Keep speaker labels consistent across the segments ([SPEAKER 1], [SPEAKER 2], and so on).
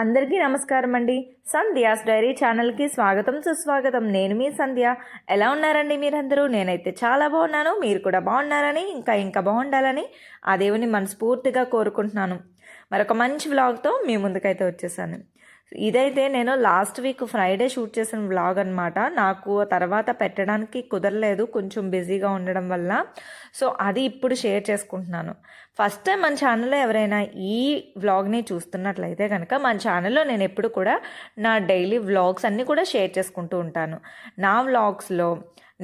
[SPEAKER 1] అందరికీ నమస్కారం అండి సంధ్యాస్ డైరీ ఛానల్కి స్వాగతం సుస్వాగతం. నేను మీ సంధ్య. ఎలా ఉన్నారండి మీరందరూ? నేనైతే చాలా బాగున్నాను. మీరు కూడా బాగున్నారని ఇంకా ఇంకా బాగుండాలని ఆ దేవుని మనస్ఫూర్తిగా కోరుకుంటున్నాను. మరొక మంచి వ్లాగ్తో మీ ముందుకైతే వచ్చేసాను. ఇదైతే నేను లాస్ట్ వీక్ ఫ్రైడే షూట్ చేసిన వ్లాగ్ అనమాట నాకు తర్వాత పెట్టడానికి కుదరలేదు కొంచెం బిజీగా ఉండడం వల్ల. సో అది ఇప్పుడు షేర్ చేసుకుంటున్నాను. ఫస్ట్ టైం మన ఛానల్లో ఎవరైనా ఈ వ్లాగ్ని చూస్తున్నట్లయితే కనుక మన ఛానల్లో నేను ఎప్పుడు కూడా నా డైలీ వ్లాగ్స్ అన్నీ కూడా షేర్ చేసుకుంటూ ఉంటాను. నా వ్లాగ్స్లో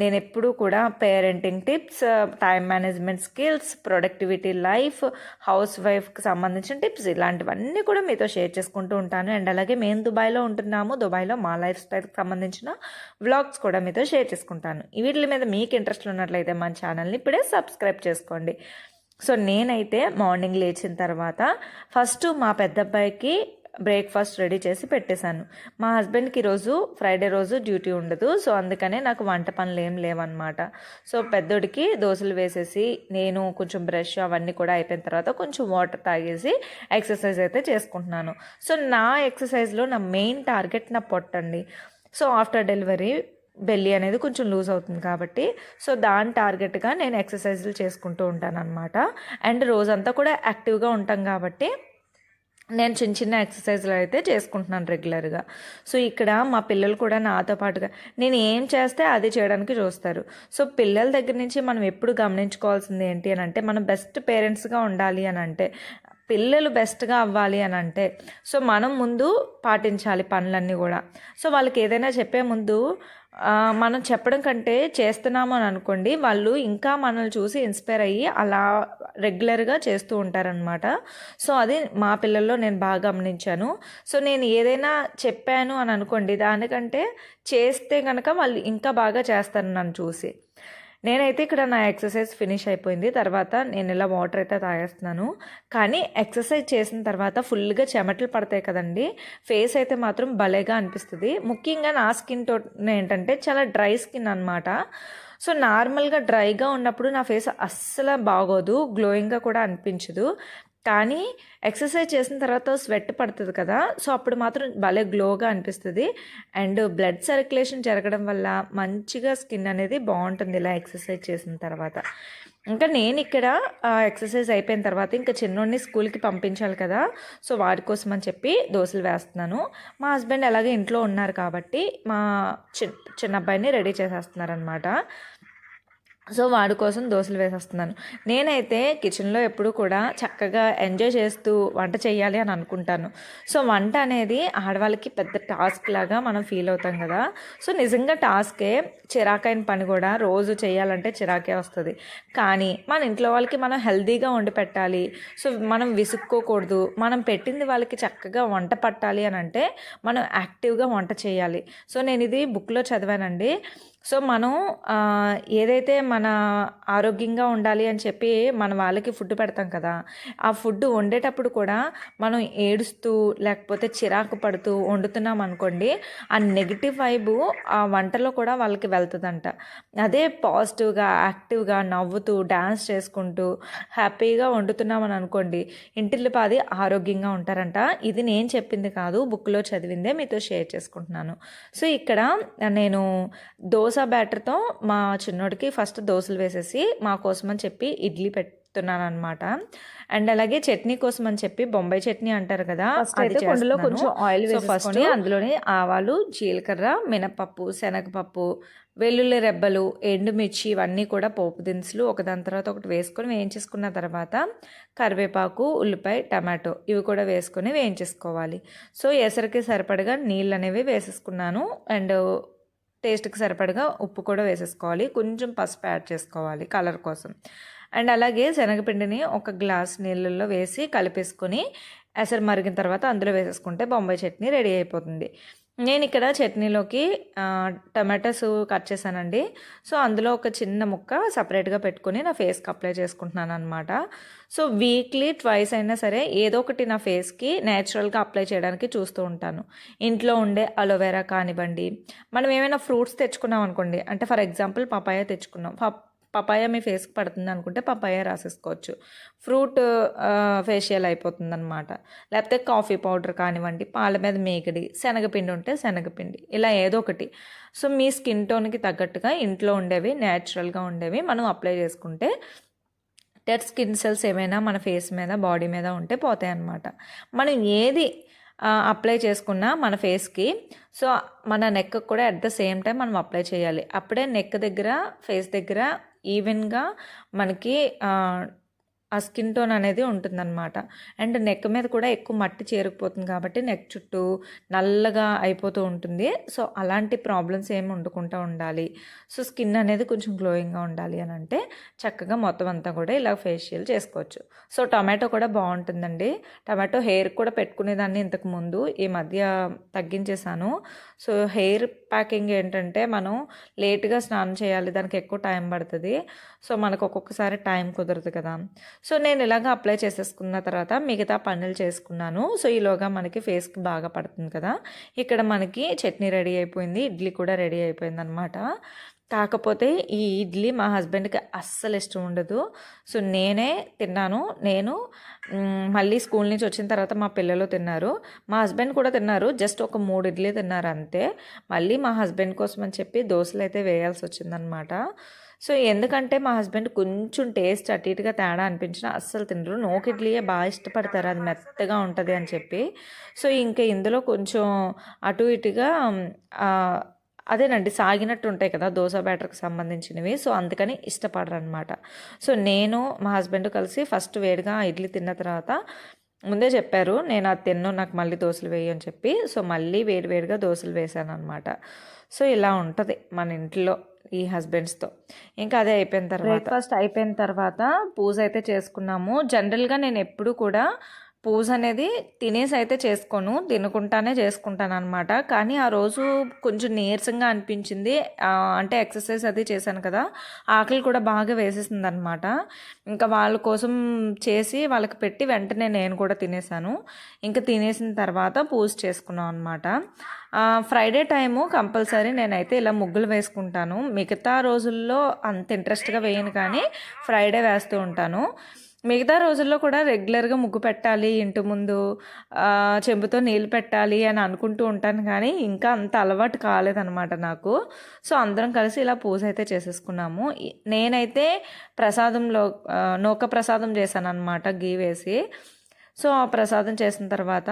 [SPEAKER 1] నేను ఎప్పుడూ కూడా parenting tips time management skills productivity life house వైఫ్కి సంబంధించిన టిప్స్ ఇలాంటివన్నీ కూడా మీతో షేర్ చేసుకుంటూ ఉంటాను. అండ్ అలాగే మేము దుబాయ్లో ఉంటున్నాము. దుబాయ్లో మా లైఫ్ స్టైల్కి సంబంధించిన వ్లాగ్స్ కూడా మీతో షేర్ చేసుకుంటాను. వీటి మీద మీకు ఇంట్రెస్ట్ ఉన్నట్లయితే మన ఛానల్ని ఇప్పుడే సబ్స్క్రైబ్ చేసుకోండి. సో నేనైతే మార్నింగ్ లేచిన తర్వాత ఫస్ట్ మా పెద్ద అబ్బాయికి బ్రేక్ఫాస్ట్ రెడీ చేసి పెట్టేశాను. మా హస్బెండ్కి ఈరోజు ఫ్రైడే రోజు డ్యూటీ ఉండదు. సో అందుకనే నాకు వంట పనులు ఏం లేవన్నమాట. సో పెద్దోడికి దోశలు వేసేసి నేను కొంచెం బ్రష్ అవన్నీ కూడా అయిపోయిన తర్వాత కొంచెం వాటర్ తాగేసి ఎక్సర్సైజ్ అయితే చేసుకుంటున్నాను. సో నా ఎక్సర్సైజ్లో నా మెయిన్ టార్గెట్ నా పొట్టండి సో ఆఫ్టర్ డెలివరీ బెల్లి అనేది కొంచెం లూజ్ అవుతుంది కాబట్టి సో దాని టార్గెట్గా నేను ఎక్సర్సైజ్లు చేసుకుంటూ ఉంటాను అనమాట అండ్ రోజంతా కూడా యాక్టివ్గా ఉంటాం కాబట్టి నేను చిన్న చిన్న ఎక్సర్సైజ్లు అయితే చేసుకుంటున్నాను రెగ్యులర్గా సో ఇక్కడ మా పిల్లలు కూడా నాతో పాటుగా నేను ఏం చేస్తే అది చేయడానికి చూస్తారు. సో పిల్లల దగ్గర నుంచి మనం ఎప్పుడు గమనించుకోవాల్సింది ఏంటి అని అంటే మనం బెస్ట్ పేరెంట్స్గా ఉండాలి అని అంటే పిల్లలు బెస్ట్గా అవ్వాలి అని అంటే సో మనం ముందు పాటించాలి పనులన్నీ కూడా. సో వాళ్ళకి ఏదైనా చెప్పే ముందు మనం చెప్పడం కంటే చేస్తున్నాము అని అనుకోండి వాళ్ళు ఇంకా మనల్ని చూసి ఇన్స్పైర్ అయ్యి అలా రెగ్యులర్గా చేస్తూ ఉంటారనమాట సో అది మా పిల్లల్లో నేను బాగా గమనించాను. సో నేను ఏదైనా చెప్పాను అని అనుకోండి దానికంటే చేస్తే కనుక వాళ్ళు ఇంకా బాగా చేస్తారు నన్ను చూసి. నేనైతే ఇక్కడ నా ఎక్సర్సైజ్ ఫినిష్ అయిపోయింది. తర్వాత నేను ఇలా వాటర్ అయితే తాగేస్తున్నాను. కానీ ఎక్సర్సైజ్ చేసిన తర్వాత ఫుల్గా చెమటలు పడతాయి కదండి. ఫేస్ అయితే మాత్రం భలేగా అనిపిస్తుంది. ముఖ్యంగా నా స్కిన్ టో ఏంటంటే చాలా డ్రై స్కిన్ అనమాట సో నార్మల్గా డ్రైగా ఉన్నప్పుడు నా ఫేస్ అస్సలు బాగోదు. గ్లోయింగ్గా కూడా అనిపించదు. కానీ ఎక్సర్సైజ్ చేసిన తర్వాత స్వెట్ పడుతుంది కదా సో అప్పుడు మాత్రం భలే గ్లోగా అనిపిస్తుంది. అండ్ బ్లడ్ సర్క్యులేషన్ జరగడం వల్ల మంచిగా స్కిన్ అనేది బాగుంటుంది ఇలా ఎక్సర్సైజ్ చేసిన తర్వాత. ఇంకా నేను ఇక్కడ ఎక్సర్సైజ్ అయిపోయిన తర్వాత ఇంకా చిన్నోడిని స్కూల్కి పంపించాలి కదా సో వాడి కోసం అని చెప్పి దోశలు వేస్తున్నాను. మా హస్బెండ్ అలాగే ఇంట్లో ఉన్నారు కాబట్టి మా చిన్న చిన్న అబ్బాయిని రెడీ చేసేస్తున్నారనమాట సో వాడి కోసం దోశలు వేసేస్తున్నాను. నేనైతే కిచెన్లో ఎప్పుడు కూడా చక్కగా ఎంజాయ్ చేస్తూ వంట చేయాలి అని అనుకుంటాను. సో వంట అనేది ఆడవాళ్ళకి పెద్ద టాస్క్ లాగా మనం ఫీల్ అవుతాం కదా. సో నిజంగా టాస్కే చిరాకైన పని కూడా రోజు చేయాలంటే చిరాకే వస్తుంది. కానీ మన ఇంట్లో వాళ్ళకి మనం హెల్తీగా వండి పెట్టాలి. సో మనం విసుక్కోకూడదు. మనం పెట్టింది వాళ్ళకి చక్కగా వంట పట్టాలి అని అంటే మనం యాక్టివ్గా వంట చేయాలి సో నేను ఇది బుక్లో చదివానండి. సో మనం ఏదైతే మన ఆరోగ్యంగా ఉండాలి అని చెప్పి మన వాళ్ళకి ఫుడ్ పెడతాం కదా ఆ ఫుడ్ వండేటప్పుడు కూడా మనం ఏడుస్తూ లేకపోతే చిరాకు పడుతూ వండుతున్నాం అనుకోండి ఆ నెగిటివ్ వైబు ఆ వంటలో కూడా వాళ్ళకి వెళ్తుందంట. అదే పాజిటివ్గా యాక్టివ్గా నవ్వుతూ డ్యాన్స్ చేసుకుంటూ హ్యాపీగా వండుతున్నామని అనుకోండి ఇంటిల్లు పాది ఆరోగ్యంగా ఉంటారంట. ఇది నేను చెప్పింది కాదు బుక్లో చదివిందే మీతో షేర్ చేసుకుంటున్నాను. సో ఇక్కడ నేను దోశ దోశ బ్యాటర్తో మా చిన్నోడికి ఫస్ట్ దోశలు వేసేసి మా కోసం అని చెప్పి ఇడ్లీ పెడుతున్నాను అనమాట అండ్ అలాగే చట్నీ కోసం అని చెప్పి బొంబాయి చట్నీ అంటారు కదా కొంచెం కొంచెం ఆయిల్ ఫస్ట్ అందులోనే ఆవాలు జీలకర్ర మినపప్పు శనగపప్పు వెల్లుల్లి రెబ్బలు ఎండుమిర్చి ఇవన్నీ కూడా పోపు దినుసులు ఒకదాని తర్వాత ఒకటి వేసుకొని వేయించేసుకున్న తర్వాత కరివేపాకు ఉల్లిపాయ టమాటో ఇవి కూడా వేసుకొని వేయించేసుకోవాలి. సో ఎసరికి సరిపడగా నీళ్ళు అనేవి వేసేసుకున్నాను. అండ్ టేస్ట్కి సరిపడగా ఉప్పు కూడా వేసేసుకోవాలి. కొంచెం పసుపు యాడ్ చేసుకోవాలి కలర్ కోసం. అండ్ అలాగే శనగపిండిని ఒక గ్లాస్ నీళ్ళల్లో వేసి కలిపేసుకొని ఎసరు మరిగిన తర్వాత అందులో వేసేసుకుంటే బొంబాయి చట్నీ రెడీ అయిపోతుంది. నేను ఇక్కడ చట్నీలోకి టమాటాస్ కట్ చేశానండి. సో అందులో ఒక చిన్న ముక్క సపరేట్గా పెట్టుకుని నా ఫేస్కి అప్లై చేసుకుంటున్నాను అనమాట సో వీక్లీ ట్వైస్ అయినా సరే ఏదో ఒకటి నా ఫేస్కి నేచురల్గా అప్లై చేయడానికి చూస్తూ ఉంటాను. ఇంట్లో ఉండే అలోవెరా కానివ్వండి మనం ఏమైనా ఫ్రూట్స్ తెచ్చుకున్నాం అనుకోండి అంటే ఫర్ ఎగ్జాంపుల్ పపాయ తెచ్చుకున్నాం. పపాయ మీ ఫేస్కి పడుతుంది అనుకుంటే పపాయ రాసేసుకోవచ్చు. ఫ్రూట్ ఫేషియల్ అయిపోతుంది అనమాట లేకపోతే కాఫీ పౌడర్ కానివ్వండి పాల మీద మేకడి శనగపిండి ఉంటే శనగపిండి ఇలా ఏదో ఒకటి. సో మీ స్కిన్ టోన్కి తగ్గట్టుగా ఇంట్లో ఉండేవి న్యాచురల్గా ఉండేవి మనం అప్లై చేసుకుంటే డెడ్ స్కిన్ సెల్స్ ఏమైనా మన ఫేస్ మీద బాడీ మీద ఉంటే పోతాయి అన్నమాట మనం ఏది అప్లై చేసుకున్నా మన ఫేస్కి సో మన నెక్ కూడా అట్ ద సేమ్ టైం మనం అప్లై చేయాలి. అప్పుడే నెక్ దగ్గర ఫేస్ దగ్గర ఈవెన్గా మనకి ఆ స్కిన్ టోన్ అనేది ఉంటుందన్నమాట. అండ్ నెక్ మీద కూడా ఎక్కువ మట్టి చేరుకుపోతుంది కాబట్టి నెక్ చుట్టూ నల్లగా అయిపోతూ ఉంటుంది. సో అలాంటి ప్రాబ్లమ్స్ ఏమి ఉండకుండా ఉండాలి. సో స్కిన్ అనేది కొంచెం గ్లోయింగ్గా ఉండాలి అని అంటే చక్కగా మొత్తం అంతా కూడా ఇలా ఫేషియల్ చేసుకోవచ్చు. సో టమాటో కూడా బాగుంటుందండి. టమాటో హెయిర్ కూడా పెట్టుకునేదాన్ని ఇంతకు ముందు ఈ మధ్య తగ్గించేశాను. సో హెయిర్ ప్యాకింగ్ ఏంటంటే మనం లేట్గా స్నానం చేయాలి. దానికి ఎక్కువ టైం పడుతుంది. సో మనకు ఒక్కొక్కసారి టైం కుదరదు కదా. సో నేను ఇలాగ అప్లై చేసేసుకున్న తర్వాత మిగతా పనులు చేసుకున్నాను. సో ఈలోగా మనకి ఫేస్కి బాగా పడుతుంది కదా. ఇక్కడ మనకి చట్నీ రెడీ అయిపోయింది ఇడ్లీ కూడా రెడీ అయిపోయింది అనమాట కాకపోతే ఈ ఇడ్లీ మా హస్బెండ్కి అస్సలు ఇష్టం ఉండదు. సో నేనే తిన్నాను. నేను మళ్ళీ స్కూల్ నుంచి వచ్చిన తర్వాత మా పిల్లలు తిన్నారు. మా హస్బెండ్ కూడా తిన్నారు. జస్ట్ ఒక మూడు ఇడ్లీ తిన్నారు అంతే. మళ్ళీ మా హస్బెండ్ కోసం అని చెప్పి దోశలు అయితే వేయాల్సి వచ్చిందనమాట సో ఎందుకంటే మా హస్బెండ్ కొంచెం టేస్ట్ అటు ఇటుగా తేడా అనిపించిన అస్సలు తినరు. నోకి ఇడ్లీయే బాగా ఇష్టపడతారు. అది మెత్తగా ఉంటుంది అని చెప్పి. సో ఇంకా ఇందులో కొంచెం అటు ఇటుగా అదేనండి సాగినట్టు ఉంటాయి కదా దోశ బ్యాటర్కి సంబంధించినవి. సో అందుకని ఇష్టపడరు అనమాట సో నేను మా హస్బెండ్ కలిసి ఫస్ట్ వేడిగా ఇడ్లీ తిన్న తర్వాత ముందే చెప్పారు నేను అది తిన్ను నాకు మళ్ళీ దోశలు వేయి అని చెప్పి. సో మళ్ళీ వేడి వేడిగా దోశలు వేసాను అనమాట సో ఇలా ఉంటుంది మన ఇంట్లో. ఈ హస్బెండ్స్తో. ఇంకా అదే అయిపోయిన తర్వాత బ్రేక్ఫాస్ట్ అయిపోయిన తర్వాత పూజ అయితే చేసుకున్నాము. జనరల్గా నేను ఎప్పుడు కూడా పూజ అనేది తినేసి అయితే చేసుకోను తినుకుంటానే చేసుకుంటాను అనమాట కానీ ఆ రోజు కొంచెం నీరసంగా అనిపించింది. అంటే ఎక్సర్సైజ్ అది చేశాను కదా ఆకలి కూడా బాగా వేసేసింది అనమాట ఇంకా వాళ్ళ కోసం చేసి వాళ్ళకి పెట్టి వెంటనే నేను కూడా తినేసాను. ఇంకా తినేసిన తర్వాత పూజ చేసుకున్నాం అనమాట ఫ్రైడే టైము కంపల్సరీ నేనైతే ఇలా ముగ్గులు వేసుకుంటాను. మిగతా రోజుల్లో అంత ఇంట్రెస్ట్గా వేయను కానీ ఫ్రైడే వేస్తూ ఉంటాను. మిగతా రోజుల్లో కూడా రెగ్యులర్గా ముగ్గు పెట్టాలి ఇంటి ముందు చెంబుతో నీళ్ళు పెట్టాలి అని అనుకుంటూ ఉంటాను కానీ ఇంకా అంత అలవాటు కాలేదనమాట నాకు. సో అందరం కలిసి ఇలా పూజ అయితే చేసేసుకున్నాము. నేనైతే ప్రసాదంలో నూక ప్రసాదం చేశాను అనమాట గీ వేసి. సో ఆ ప్రసాదం చేసిన తర్వాత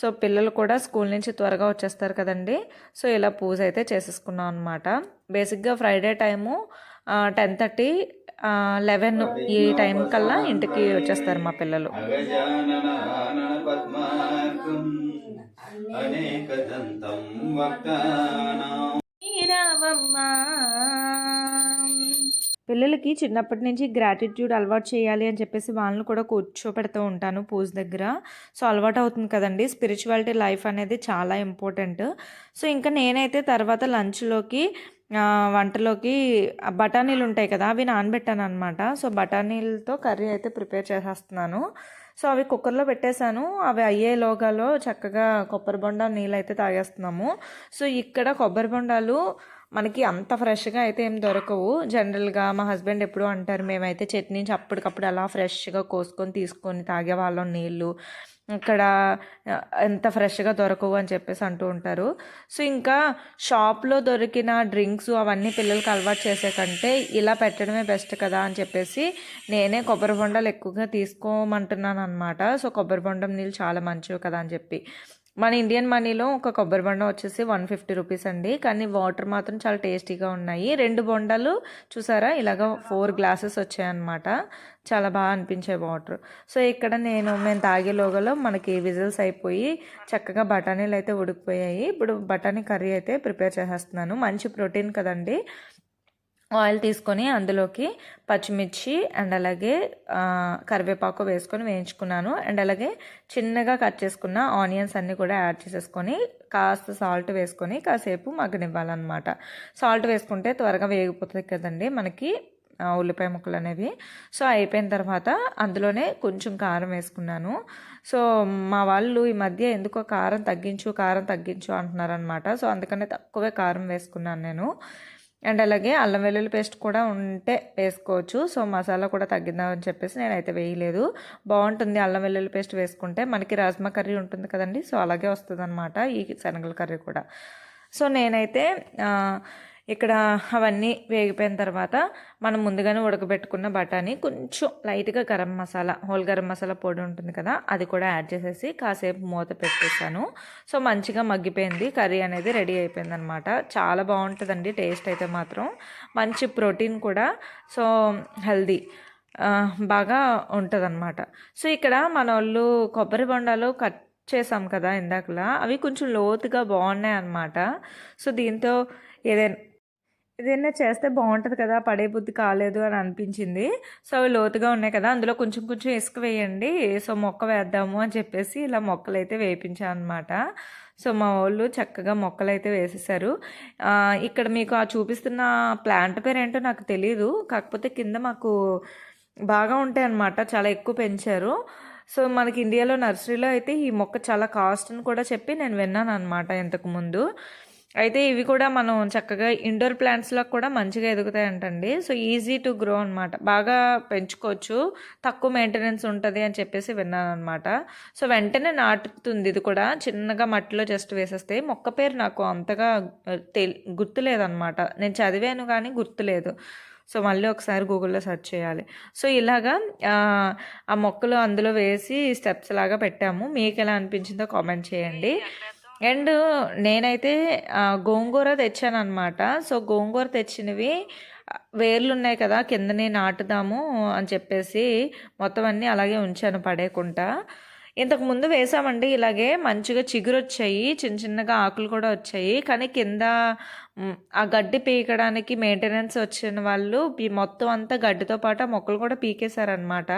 [SPEAKER 1] సో పిల్లలు కూడా స్కూల్ నుంచి త్వరగా వచ్చేస్తారు కదండి. సో ఇలా పూజ అయితే చేసేసుకున్నాం అనమాట బేసిక్గా Friday time ten thirty eleven ఈ టైం కల్లా ఇంటికి వచ్చేస్తారు మా పిల్లలు. పిల్లలకి చిన్నప్పటి నుంచి గ్రాటిట్యూడ్ అలవాటు చేయాలి అని చెప్పేసి వాళ్ళని కూడా కూర్చోపెడుతూ ఉంటాను పూజ దగ్గర. సో అలవాటు అవుతుంది కదండి. స్పిరిచువాలిటీ లైఫ్ అనేది చాలా ఇంపార్టెంట్ సో ఇంకా నేనైతే తర్వాత లంచ్లోకి వంటలోకి బఠానీలు ఉంటాయి కదా అవి నానబెట్టాను అనమాట సో బఠానీలతో కర్రీ అయితే ప్రిపేర్ చేసేస్తున్నాను. సో అవి కుక్కర్లో పెట్టేశాను. అవి అయ్యే లోగాలో చక్కగా కొబ్బరి బొండ నీళ్ళు అయితే తాగేస్తున్నాము. సో ఇక్కడ కొబ్బరి బొండాలు మనకి అంత ఫ్రెష్గా అయితే ఏం దొరకవు. జనరల్గా మా హస్బెండ్ ఎప్పుడు అంటారు మేమైతే చట్నీ నుంచి అప్పటికప్పుడు అలా ఫ్రెష్గా కోసుకొని తీసుకొని తాగేవాళ్ళం నీళ్ళు. ఇక్కడ ఎంత ఫ్రెష్గా దొరకవు అని చెప్పేసి అంటూ ఉంటారు. సో ఇంకా షాప్లో దొరికిన డ్రింక్స్ అవన్నీ పిల్లలకి అలవాటు చేసే కంటే ఇలా పెట్టడమే బెస్ట్ కదా అని చెప్పేసి నేనే కొబ్బరి బొండాలు ఎక్కువగా తీసుకోమంటున్నాను అనమాట సో కొబ్బరి బొండం నీళ్ళు చాలా మంచివి కదా అని చెప్పి. మన ఇండియన్ మనీలో ఒక కొబ్బరి బొండ వచ్చేసి వన్ ఫిఫ్టీ రూపీస్ అండి. కానీ వాటర్ మాత్రం చాలా టేస్టీగా ఉన్నాయి. రెండు బొండాలు చూసారా? ఇలాగ ఫోర్ గ్లాసెస్ వచ్చాయన్నమాట. చాలా బాగా అనిపించే వాటర్ సో ఇక్కడ నేను మేము తాగే లోగలో మనకి విజిల్స్ అయిపోయి చక్కగా బఠానీలు అయితే ఉడికిపోయాయి. ఇప్పుడు బఠానీ కర్రీ అయితే ప్రిపేర్ చేసేస్తున్నాను. మంచి ప్రోటీన్ కదండి. ఆయిల్ తీసుకొని అందులోకి పచ్చిమిర్చి అండ్ అలాగే కరివేపాకు వేసుకొని వేయించుకున్నాను. అండ్ అలాగే చిన్నగా కట్ చేసుకున్న ఆనియన్స్ అన్నీ కూడా యాడ్ చేసేసుకొని కాస్త సాల్ట్ వేసుకొని కాసేపు మగ్గనివ్వాలన్నమాట. సాల్ట్ వేసుకుంటే త్వరగా వేగిపోతుంది కదండి మనకి ఉల్లిపాయ ముక్కలు అనేవి. సో అయిపోయిన తర్వాత అందులోనే కొంచెం కారం వేసుకున్నాను. సో మా వాళ్ళు ఈ మధ్య ఎందుకో కారం తగ్గించు కారం తగ్గించు అంటున్నారనమాట సో అందుకనే తక్కువే కారం వేసుకున్నాను నేను. అండ్ అలాగే అల్లం వెల్లుల్లి పేస్ట్ కూడా ఉంటే వేసుకోవచ్చు. సో మసాలా కూడా తగ్గిందామని చెప్పేసి నేనైతే వేయలేదు. బాగుంటుంది అల్లం వెల్లుల్లి పేస్ట్ వేసుకుంటే. మనకి రాజ్మా కర్రీ ఉంటుంది కదండి? సో అలాగే వస్తుంది ఈ శనగల కర్రీ కూడా. సో నేనైతే ఇక్కడ అవన్నీ వేగిపోయిన తర్వాత మనం ముందుగానే ఉడకబెట్టుకున్న బఠానీ కొంచెం లైట్గా గరం మసాలా హోల్ గరం మసాలా పొడి ఉంటుంది కదా అది కూడా యాడ్ చేసేసి కాసేపు మూత పెట్టేసాను సో మంచిగా మగ్గిపోయింది. కర్రీ అనేది రెడీ అయిపోయింది అనమాట చాలా బాగుంటుందండి టేస్ట్ అయితే మాత్రం. మంచి ప్రోటీన్ కూడా. సో హెల్దీ బాగా ఉంటుందన్నమాట సో ఇక్కడ మన వాళ్ళు కొబ్బరి బొండాలు కట్ చేసాం కదా ఇందాకలా. అవి కొంచెం లోతుగా బాగున్నాయి అన్నమాట సో దీంతో ఏదైనా ఏదైనా చేస్తే బాగుంటుంది కదా పడే బుద్ధి కాలేదు అని అనిపించింది. సో అవి లోతుగా ఉన్నాయి కదా అందులో కొంచెం కొంచెం ఇసుక వేయండి. సో మొక్క వేద్దాము అని చెప్పేసి ఇలా మొక్కలు అయితే వేయించాను అనమాట సో మా వాళ్ళు చక్కగా మొక్కలు అయితే వేసేసారు ఇక్కడ మీకు ఆ చూపిస్తున్న ప్లాంట్ పేరు ఏంటో నాకు తెలియదు కాకపోతే కింద మాకు బాగా ఉంటాయి అన్నమాట చాలా ఎక్కువ పెంచారు. సో మనకి ఇండియాలో నర్సరీలో అయితే ఈ మొక్క చాలా కాస్ట్ అని కూడా చెప్పి నేను విన్నాను అనమాట ఇంతకుముందు అయితే ఇవి కూడా మనం చక్కగా ఇండోర్ ప్లాంట్స్లో కూడా మంచిగా ఎదుగుతాయంటండి. సో ఈజీ టు గ్రో అనమాట బాగా పెంచుకోవచ్చు. తక్కువ మెయింటెనెన్స్ ఉంటుంది అని చెప్పేసి విన్నాను అనమాట సో వెంటనే నాటుతుంది ఇది కూడా. చిన్నగా మట్టిలో జస్ట్ వేసేస్తే మొక్క పేరు నాకు అంతగా తెలి గుర్తులేదనమాట నేను చదివాను కానీ గుర్తులేదు. సో మళ్ళీ ఒకసారి గూగుల్లో సెర్చ్ చేయాలి. సో ఇలాగా ఆ మొక్కలు అందులో వేసి స్టెప్స్ లాగా పెట్టాము. మీకు ఎలా అనిపించిందో కామెంట్ చేయండి. అండ్ నేనైతే గోంగూర తెచ్చాను అనమాట సో గోంగూర తెచ్చినవి వేర్లు ఉన్నాయి కదా కిందనే నాటుదాము అని చెప్పేసి మొత్తం అన్నీ అలాగే ఉంచాను పడేయకుండా ఇంతకు ముందు వేసామండి ఇలాగే మంచిగా చిగురు వచ్చాయి చిన్న చిన్నగా ఆకులు కూడా వచ్చాయి. కానీ కింద ఆ గడ్డి పీకడానికి మెయింటెనెన్స్ వచ్చిన వాళ్ళు మొత్తం అంతా గడ్డితో పాటు ఆ మొక్కలు కూడా పీకేశారనమాట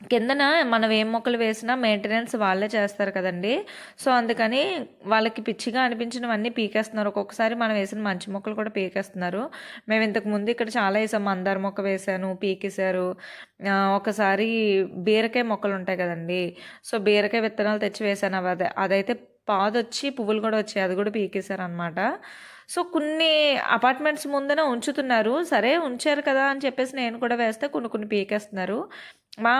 [SPEAKER 1] కిందన మనం ఏం మొక్కలు వేసినా మెయింటెనెన్స్ వాళ్ళే చేస్తారు కదండి. సో అందుకని వాళ్ళకి పిచ్చిగా అనిపించినవన్నీ పీకేస్తున్నారు. ఒక్కొక్కసారి మనం వేసిన మంచి మొక్కలు కూడా పీకేస్తున్నారు. మేము ఇంతకు ముందు ఇక్కడ చాలా వేసాం. మందార మొక్క వేసాను పీకేశారు. ఒకసారి బీరకాయ మొక్కలు ఉంటాయి కదండి. సో బీరకాయ విత్తనాలు తెచ్చి వేసాను అవి అదే అదైతే పాదొచ్చి పువ్వులు కూడా వచ్చాయి. అది కూడా పీకేశారు అనమాట సో కొన్ని అపార్ట్మెంట్స్ ముందన ఉంచుతున్నారు. సరే ఉంచారు కదా అని చెప్పేసి నేను కూడా వేస్తే కొన్ని కొన్ని పీకేస్తున్నారు. మా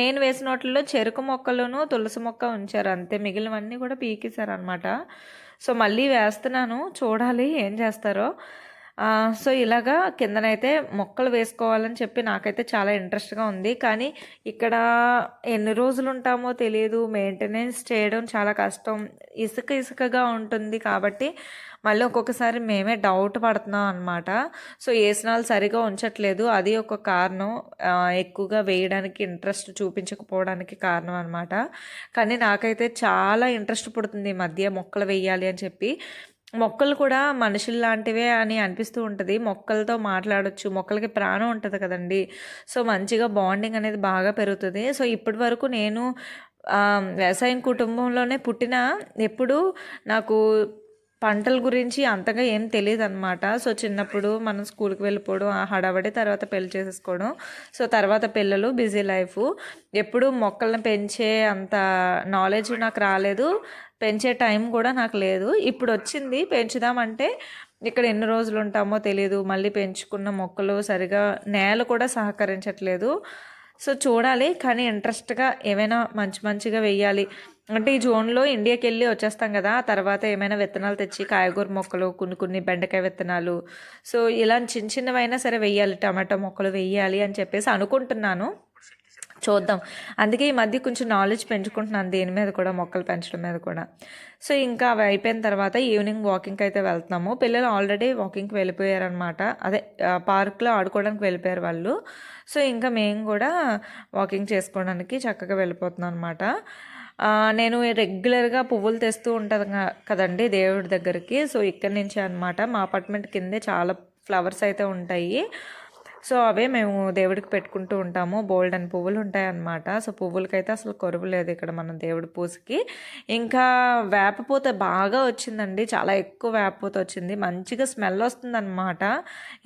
[SPEAKER 1] నేను వేసిన వాటిల్లో చెరుకు మొక్కలను తులసి మొక్క ఉంచారు అంతే. మిగిలినవన్నీ కూడా పీకేశారు అనమాట సో మళ్ళీ వేస్తున్నాను. చూడాలి ఏం చేస్తారో. సో ఇలాగా కిందనైతే మొక్కలు వేసుకోవాలని చెప్పి నాకైతే చాలా ఇంట్రెస్ట్గా ఉంది. కానీ ఇక్కడ ఎన్ని రోజులు ఉంటామో తెలియదు మెయింటెనెన్స్ చేయడం చాలా కష్టం. ఇసుక ఇసుకగా ఉంటుంది కాబట్టి మళ్ళీ ఒక్కొక్కసారి మేమే డౌట్ పడుతున్నాం అనమాట సో ఏసనాలు సరిగా ఉంచట్లేదు. అది ఒక కారణం. ఎక్కువగా వేయడానికి ఇంట్రెస్ట్ చూపించకపోవడానికి కారణం అనమాట కానీ నాకైతే చాలా ఇంట్రెస్ట్ పుడుతుంది ఈ మధ్య మొక్కలు వేయాలి అని చెప్పి. మొక్కలు కూడా మనుషులు లాంటివే అని అనిపిస్తూ ఉంటుంది. మొక్కలతో మాట్లాడొచ్చు. మొక్కలకి ప్రాణం ఉంటుంది కదండి. సో మంచిగా బాండింగ్ అనేది బాగా పెరుగుతుంది. సో ఇప్పటి వరకు నేను వ్యవసాయం కుటుంబంలోనే పుట్టిన ఎప్పుడు నాకు పంటల గురించి అంతగా ఏం తెలియదు అనమాట సో చిన్నప్పుడు మనం స్కూల్కి వెళ్ళిపోవడం ఆ హడావడి తర్వాత పెళ్ళి చేసేసుకోవడం. సో తర్వాత పిల్లలు బిజీ లైఫ్. ఎప్పుడు మొక్కలను పెంచే అంత నాలెడ్జ్ నాకు రాలేదు. పెంచే టైం కూడా నాకు లేదు. ఇప్పుడు వచ్చింది పెంచుదామంటే ఇక్కడ ఎన్ని రోజులు ఉంటామో తెలియదు మళ్ళీ పెంచుకున్న మొక్కలు సరిగా నేల కూడా సహకరించట్లేదు. సో చూడాలి కానీ ఇంట్రెస్ట్గా ఏమైనా మంచి మంచిగా వెయ్యాలి. అంటే ఈ జోన్లో ఇండియాకి వెళ్ళి వచ్చేస్తాం కదా ఆ తర్వాత ఏమైనా విత్తనాలు తెచ్చి కాయగూర మొక్కలు కొన్ని కొన్ని బెండకాయ విత్తనాలు. సో ఇలా చిన్న చిన్నవైనా సరే వెయ్యాలి టమాటో మొక్కలు వెయ్యాలి అని చెప్పేసి అనుకుంటున్నాను. చూద్దాం. అందుకే ఈ మధ్య కొంచెం నాలెడ్జ్ పెంచుకుంటున్నాను దేని మీద కూడా మొక్కలు పెంచడం మీద కూడా. సో ఇంకా అవి అయిపోయిన తర్వాత ఈవినింగ్ వాకింగ్కి అయితే వెళ్తున్నాము. పిల్లలు ఆల్రెడీ వాకింగ్కి వెళ్ళిపోయారనమాట అదే పార్క్లో ఆడుకోవడానికి వెళ్ళిపోయారు వాళ్ళు. సో ఇంకా మేము కూడా వాకింగ్ చేసుకోవడానికి చక్కగా వెళ్ళిపోతున్నాం అనమాట నేను రెగ్యులర్గా పువ్వులు తెస్తూ ఉంటుంది కదండి దేవుడి దగ్గరికి. సో ఇక్కడి నుంచి అనమాట మా అపార్ట్మెంట్ కిందే చాలా ఫ్లవర్స్ అయితే ఉంటాయి. సో అవే మేము దేవుడికి పెట్టుకుంటూ ఉంటాము. బోల్డ్ అని పువ్వులు ఉంటాయి అన్నమాట సో పువ్వులకైతే అసలు కొరువు లేదు ఇక్కడ మన దేవుడి పూజకి. ఇంకా వేపపూత బాగా వచ్చిందండి. చాలా ఎక్కువ వేపపూత వచ్చింది. మంచిగా స్మెల్ వస్తుంది అనమాట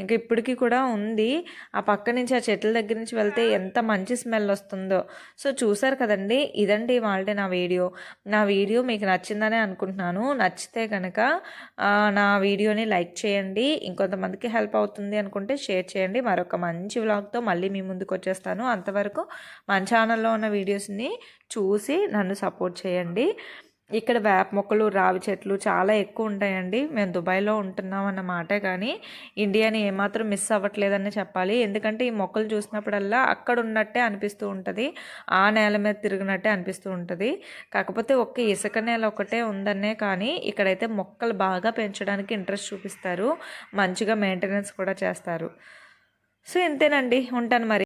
[SPEAKER 1] ఇంకా ఇప్పటికీ కూడా ఉంది. ఆ పక్క నుంచి ఆ చెట్ల దగ్గర నుంచి వెళ్తే ఎంత మంచి స్మెల్ వస్తుందో. సో చూసారు కదండి ఇదండి వాళ్ళే నా వీడియో. నా వీడియో మీకు నచ్చిందనే అనుకుంటున్నాను. నచ్చితే కనుక నా వీడియోని లైక్ చేయండి. ఇంకొంతమందికి హెల్ప్ అవుతుంది అనుకుంటే షేర్ చేయండి. మరొక మంచి వ్లాగ్తో మళ్ళీ మీ ముందుకు వచ్చేస్తాను. అంతవరకు మన ఛానల్లో ఉన్న వీడియోస్ని చూసి నన్ను సపోర్ట్ చేయండి. ఇక్కడ వేప మొక్కలు రావి చెట్లు చాలా ఎక్కువ ఉంటాయండి. మేము దుబాయ్లో ఉంటున్నాం అన్న మాటే కానీ ఇండియాని ఏమాత్రం మిస్ అవ్వట్లేదని చెప్పాలి. ఎందుకంటే ఈ మొక్కలు చూసినప్పుడల్లా అక్కడ ఉన్నట్టే అనిపిస్తూ ఉంటుంది. ఆ నేల మీద తిరిగినట్టే అనిపిస్తూ ఉంటుంది. కాకపోతే ఒక్క ఇసుక నేల ఒకటే ఉందనే కానీ ఇక్కడైతే మొక్కలు బాగా పెంచడానికి ఇంట్రెస్ట్ చూపిస్తారు. మంచిగా మెయింటెనెన్స్ కూడా చేస్తారు. సో ఇంతేనండి ఉంటాను మరి.